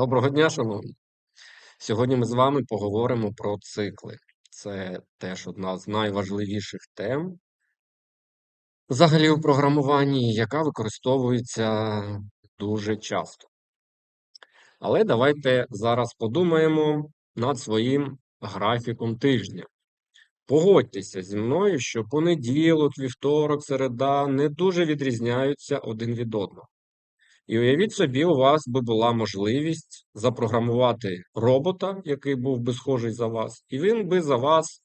Доброго дня, шановні! Сьогодні ми з вами поговоримо про цикли. Це теж одна з найважливіших тем взагалі у програмуванні, яка використовується дуже часто. Але давайте зараз подумаємо над своїм графіком тижня. Погодьтеся зі мною, що понеділок, вівторок, середа не дуже відрізняються один від одного. І уявіть собі, у вас би була можливість запрограмувати робота, який був би схожий за вас, і він би за вас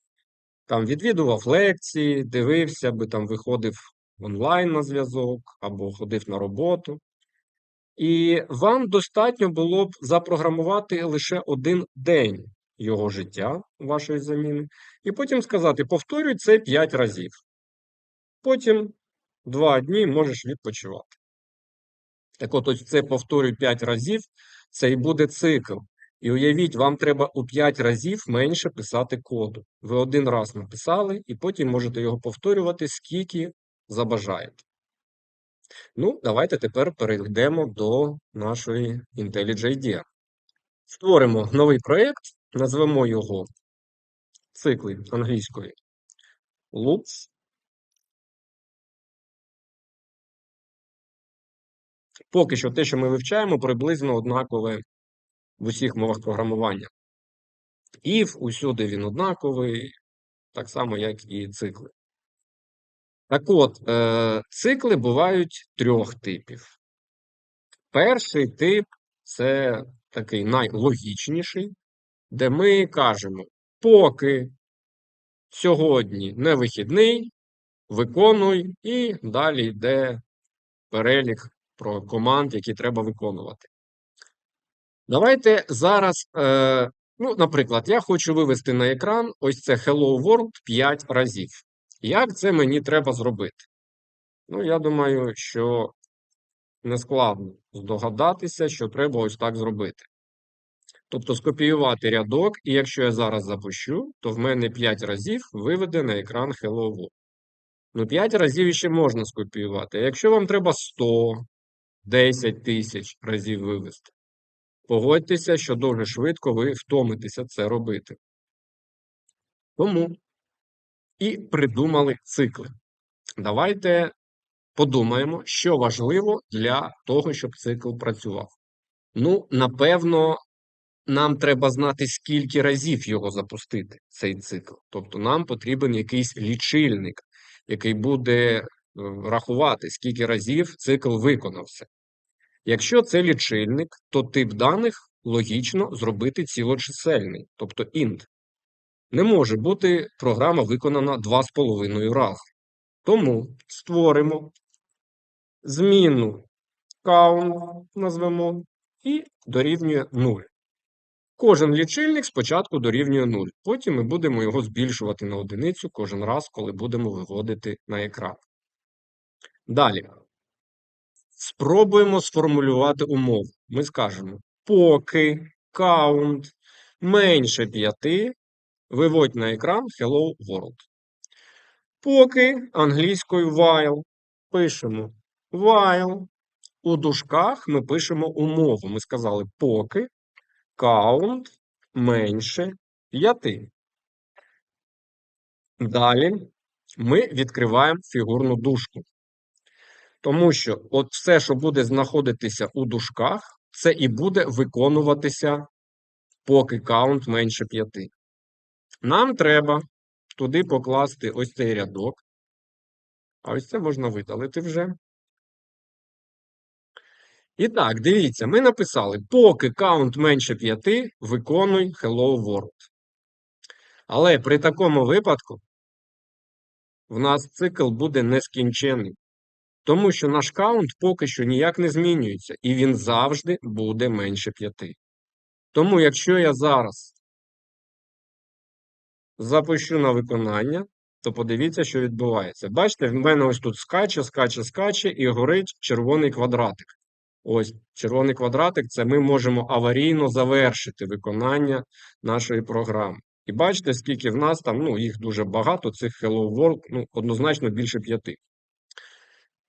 там відвідував лекції, дивився би там, виходив онлайн на зв'язок або ходив на роботу. І вам достатньо було б запрограмувати лише один день його життя, вашої заміни, і потім сказати: повторюй це 5 разів. Потім 2 дні можеш відпочивати. Так от ось це повторюю 5 разів, це і буде цикл. І уявіть, вам треба у 5 разів менше писати коду. Ви один раз написали, і потім можете його повторювати, скільки забажаєте. Ну, давайте тепер перейдемо до нашої IntelliJ. Створимо новий проєкт, назвемо його цикли англійської Loops. Поки що те, що ми вивчаємо, приблизно однакове в усіх мовах програмування. If усюди він однаковий, так само, як і цикли. Так от, е, цикли бувають трьох типів. Перший тип це такий найлогічніший, де ми кажемо, поки сьогодні не вихідний, виконуй, і далі йде перелік про команд, які треба виконувати. Давайте зараз, е, ну, наприклад, я хочу вивести на екран ось це Hello World 5 разів. Як це мені треба зробити? Ну, я думаю, що не складно здогадатися, що треба ось так зробити. Тобто скопіювати рядок, і якщо я зараз запущу, то в мене 5 разів виведе на екран Hello World. Ну, 5 разів ще можна скопіювати. А якщо вам треба 100, 10 тисяч разів вивести. Погодьтеся, що дуже швидко ви втомитеся це робити. Тому і придумали цикли. Давайте подумаємо, що важливо для того, щоб цикл працював. Ну, напевно, нам треба знати, скільки разів його запустити, цей цикл. Тобто, нам потрібен якийсь лічильник, який буде е, рахувати, скільки разів цикл виконався. Якщо це лічильник, то тип даних логічно зробити цілочисельний, тобто int. Не може бути програма виконана 2,5 рази. Тому створимо зміну count, назвемо, і дорівнює 0. Кожен лічильник спочатку дорівнює 0. Потім ми будемо його збільшувати на одиницю кожен раз, коли будемо виводити на екран. Далі. Спробуємо сформулювати умову. Ми скажемо, поки count менше 5, виводь на екран Hello World. Поки англійською while пишемо while. У дужках ми пишемо умову. Ми сказали, поки count менше 5. Далі ми відкриваємо фігурну дужку. Тому що от все, що буде знаходитися у дужках, це і буде виконуватися, поки каунт менше 5. Нам треба туди покласти ось цей рядок. А ось це можна видалити вже. І так, дивіться, ми написали, поки каунт менше 5, виконуй Hello World. Але при такому випадку в нас цикл буде нескінчений. Тому що наш каунт поки що ніяк не змінюється, і він завжди буде менше 5. Тому, якщо я зараз запущу на виконання, то подивіться, що відбувається. Бачите, в мене ось тут скаче, скаче, скаче, і горить червоний квадратик. Ось червоний квадратик це ми можемо аварійно завершити виконання нашої програми. І бачите, скільки в нас там, ну, їх дуже багато, цих Hello World, ну, однозначно більше п'яти.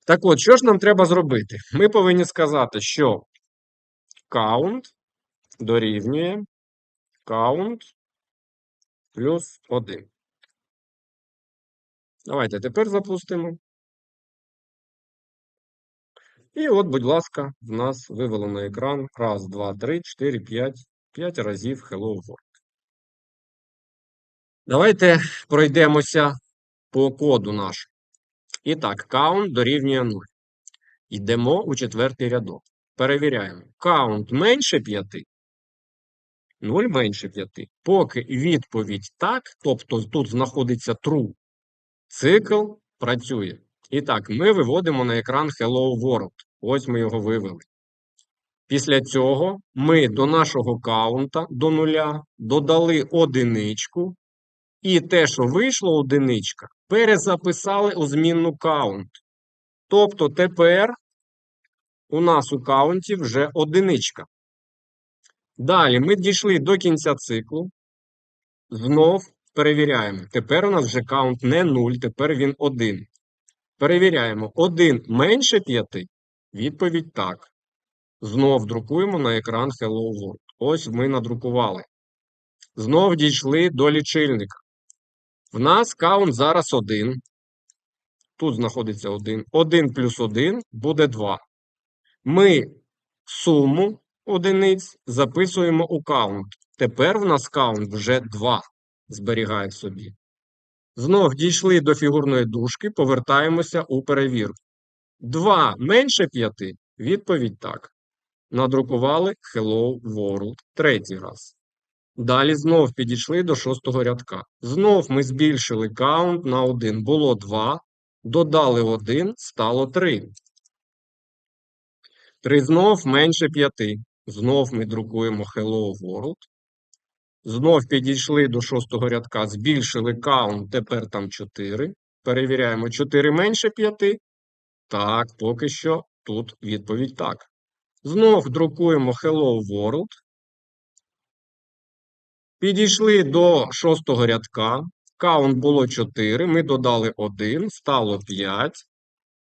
Так от, що ж нам треба зробити? Ми повинні сказати, що count дорівнює count плюс 1. Давайте тепер запустимо. І от, будь ласка, в нас вивело на екран раз, два, три, чотири, п'ять, п'ять разів Hello World. Давайте пройдемося по коду нашому. І так, count дорівнює 0. Йдемо у четвертий рядок. Перевіряємо. Count менше 5. 0 менше 5. Поки відповідь так, тобто тут знаходиться true, цикл працює. І так, ми виводимо на екран Hello World. Ось ми його вивели. Після цього ми до нашого каунта до нуля додали одиничку. І те, що вийшло одиничка, перезаписали у змінну каунт. Тобто тепер у нас у каунті вже одиничка. Далі ми дійшли до кінця циклу. Знов перевіряємо. Тепер у нас вже каунт не 0, тепер він 1. Перевіряємо. 1 менше 5. Відповідь так. Знов друкуємо на екран Hello World. Ось ми надрукували. Знов дійшли до лічильника. В нас каунт зараз 1. Тут знаходиться 1. 1 плюс 1 буде 2. Ми суму одиниць записуємо у каунт. Тепер в нас каунт вже 2 зберігає собі. Знов дійшли до фігурної дужки, повертаємося у перевірку. 2 менше 5. Відповідь так. Надрукували Hello World третій раз. Далі знов підійшли до шостого рядка. Знов ми збільшили каунт на 1. Було 2. Додали 1, стало 3. 3 знов менше 5. Знов ми друкуємо Hello World. Знов підійшли до шостого рядка, збільшили каунт, тепер там 4. Перевіряємо 4 менше 5. Так, поки що тут відповідь так. Знов друкуємо Hello World. Підійшли до шостого рядка. Каунт було 4. Ми додали 1, стало 5.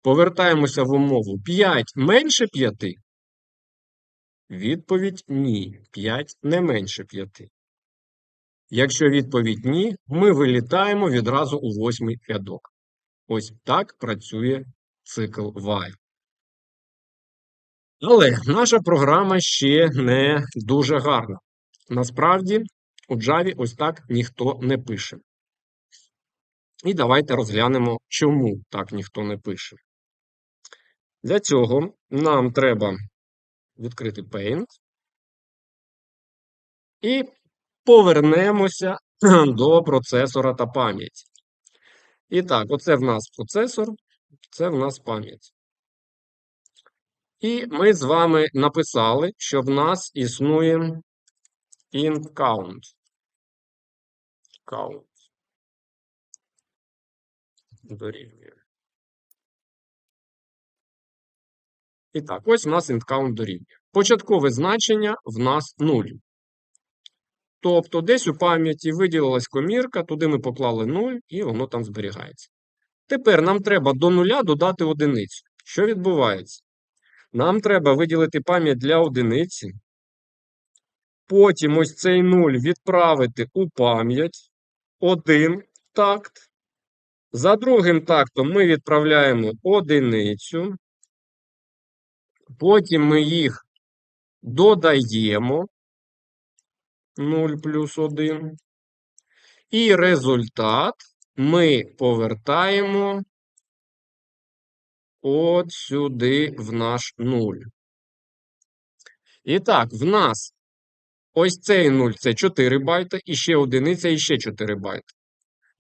Повертаємося в умову 5 менше 5. Відповідь ні. 5 не менше 5. Якщо відповідь ні, ми вилітаємо відразу у восьмий рядок. Ось так працює цикл while. Але наша програма ще не дуже гарна. Насправді, у Java ось так ніхто не пише. І давайте розглянемо, чому так ніхто не пише. Для цього нам треба відкрити Paint і повернемося до процесора та пам'яті. І так, оце в нас процесор, це в нас пам'ять. І ми з вами написали, що в нас існує int count. Count. Дорівнює. І так, ось у нас count дорівнює. Початкове значення в нас 0. Тобто, десь у пам'яті виділилась комірка, туди ми поклали 0, і воно там зберігається. Тепер нам треба до нуля додати одиницю. Що відбувається? Нам треба виділити пам'ять для одиниці. Потім ось цей 0 відправити у пам'ять. Один такт. За другим тактом ми відправляємо одиницю. Потім ми їх додаємо. 0 плюс 1. І результат ми повертаємо от сюди в наш 0. І так, в нас ось цей 0 це 4 байта, і ще одиниця, і ще 4 байта.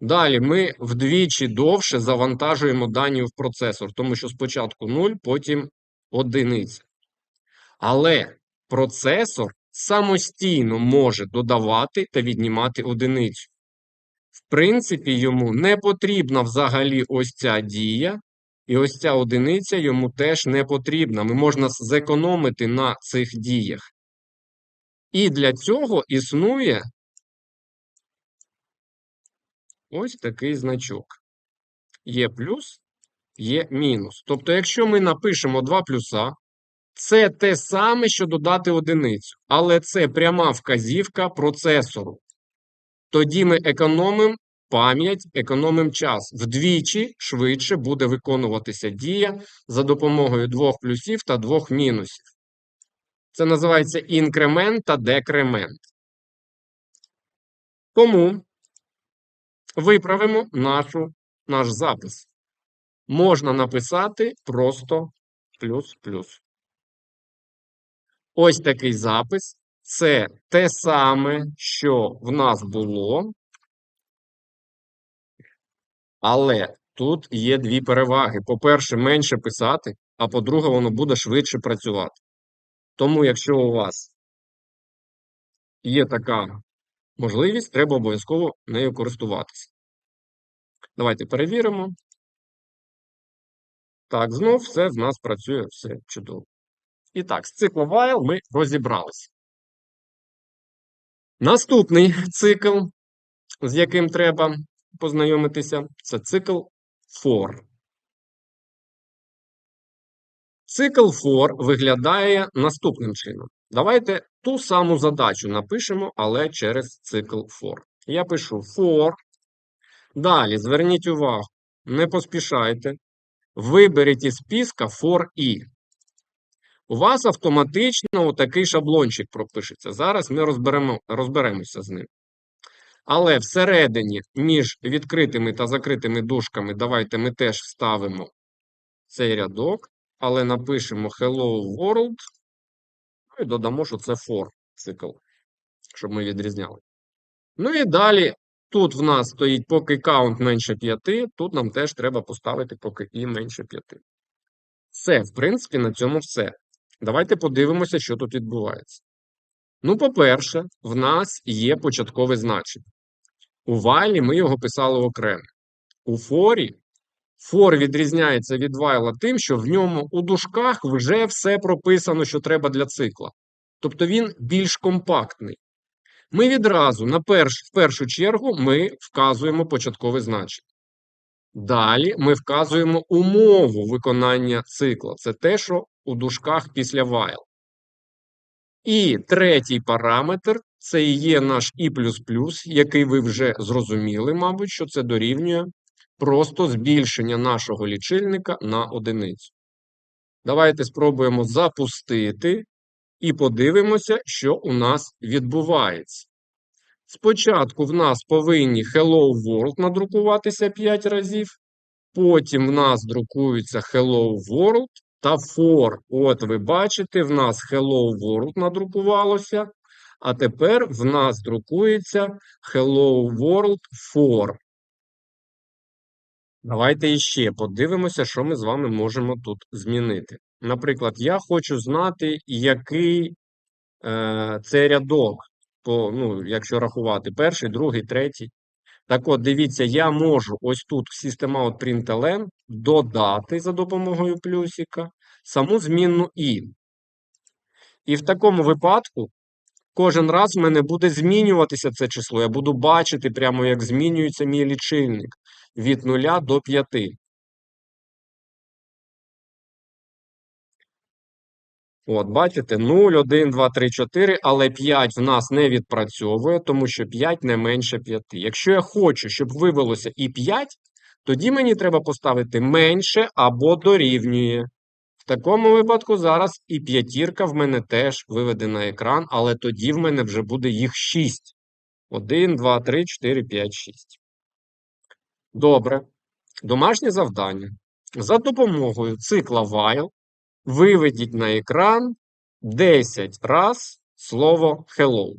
Далі ми вдвічі довше завантажуємо дані в процесор, тому що спочатку 0, потім одиниця. Але процесор самостійно може додавати та віднімати одиницю. В принципі, йому не потрібна взагалі ось ця дія, і ось ця одиниця йому теж не потрібна. Ми можна зекономити на цих діях. І для цього існує ось такий значок. Є плюс, є мінус. Тобто, якщо ми напишемо два плюса, Це те саме, що додати одиницю, але це пряма вказівка процесору. Тоді ми економимо пам'ять, економимо час. Вдвічі швидше буде виконуватися дія за допомогою двох плюсів та двох мінусів. Це називається інкремент та декремент. Тому виправимо нашу, наш запис. Можна написати просто плюс-плюс. Ось такий запис. Це те саме, що в нас було. Але тут є дві переваги. По-перше, менше писати, а по-друге, воно буде швидше працювати. Тому, якщо у вас є така можливість, треба обов'язково нею користуватися. Давайте перевіримо. Так, знов все в нас працює, все чудово. І так, з циклу while ми розібралися. Наступний цикл, з яким треба познайомитися, це цикл for. Цикл for виглядає наступним чином. Давайте ту саму задачу напишемо, але через цикл for. Я пишу for. Далі зверніть увагу, не поспішайте. Виберіть із списка for i. У вас автоматично такий шаблончик пропишеться. Зараз ми розберемо, розберемося з ним. Але всередині, між відкритими та закритими дужками, давайте ми теж вставимо цей рядок, але напишемо Hello World. Ну і додамо, що це for цикл, щоб ми відрізняли. Ну і далі, тут в нас стоїть поки count менше 5, тут нам теж треба поставити поки і менше 5. Все, в принципі, на цьому все. Давайте подивимося, що тут відбувається. Ну, по-перше, в нас є початкове значення. У вайлі ми його писали окремо. У форі фор відрізняється від вайла тим, що в ньому у дужках вже все прописано, що треба для цикла. Тобто він більш компактний. Ми відразу на перш, в першу чергу ми вказуємо початкове значення. Далі ми вказуємо умову виконання цикла. Це те, що у дужках після while. І третій параметр це і є наш і++, який ви вже зрозуміли, мабуть, що це дорівнює просто збільшення нашого лічильника на одиницю. Давайте спробуємо запустити і подивимося, що у нас відбувається. Спочатку в нас повинні Hello World надрукуватися 5 разів. Потім в нас друкується Hello World та for. От ви бачите, в нас Hello World надрукувалося. А тепер в нас друкується Hello World for. Давайте іще подивимося, що ми з вами можемо тут змінити. Наприклад, я хочу знати, який е, це рядок, по, ну, якщо рахувати, перший, другий, третій. Так от, дивіться, я можу ось тут в SystemOut додати за допомогою плюсика саму змінну і. І в такому випадку кожен раз в мене буде змінюватися це число. Я буду бачити прямо, як змінюється мій лічильник від 0 до 5. От, бачите, 0, 1, 2, 3, 4, але 5 в нас не відпрацьовує, тому що 5 не менше 5. Якщо я хочу, щоб вивелося і 5, тоді мені треба поставити менше або дорівнює. В такому випадку зараз і п'ятірка в мене теж виведе на екран, але тоді в мене вже буде їх 6. 1, 2, 3, 4, 5, 6. Добре. Домашнє завдання. За допомогою цикла while Виведіть на екран 10 раз слово hello.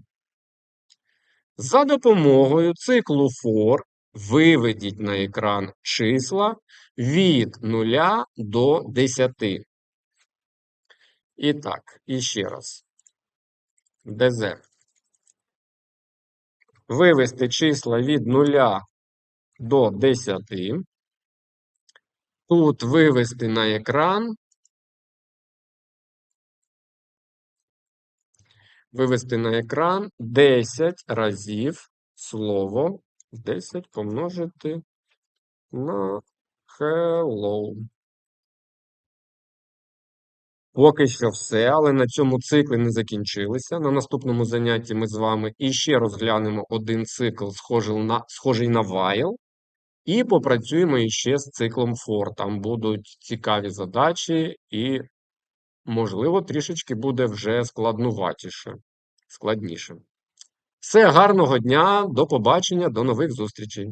За допомогою циклу for виведіть на екран числа від 0 до 10. І так, іще раз. ДЗ. Вивести числа від 0 до 10. Тут вивести на екран вивести на екран 10 разів слово 10 помножити на hello. Поки що все, але на цьому цикли не закінчилися. На наступному занятті ми з вами іще розглянемо один цикл, схожий на, схожий на while, і попрацюємо іще з циклом for. Там будуть цікаві задачі, і, можливо, трішечки буде вже складнуватіше, складніше. Все, гарного дня, до побачення, до нових зустрічей.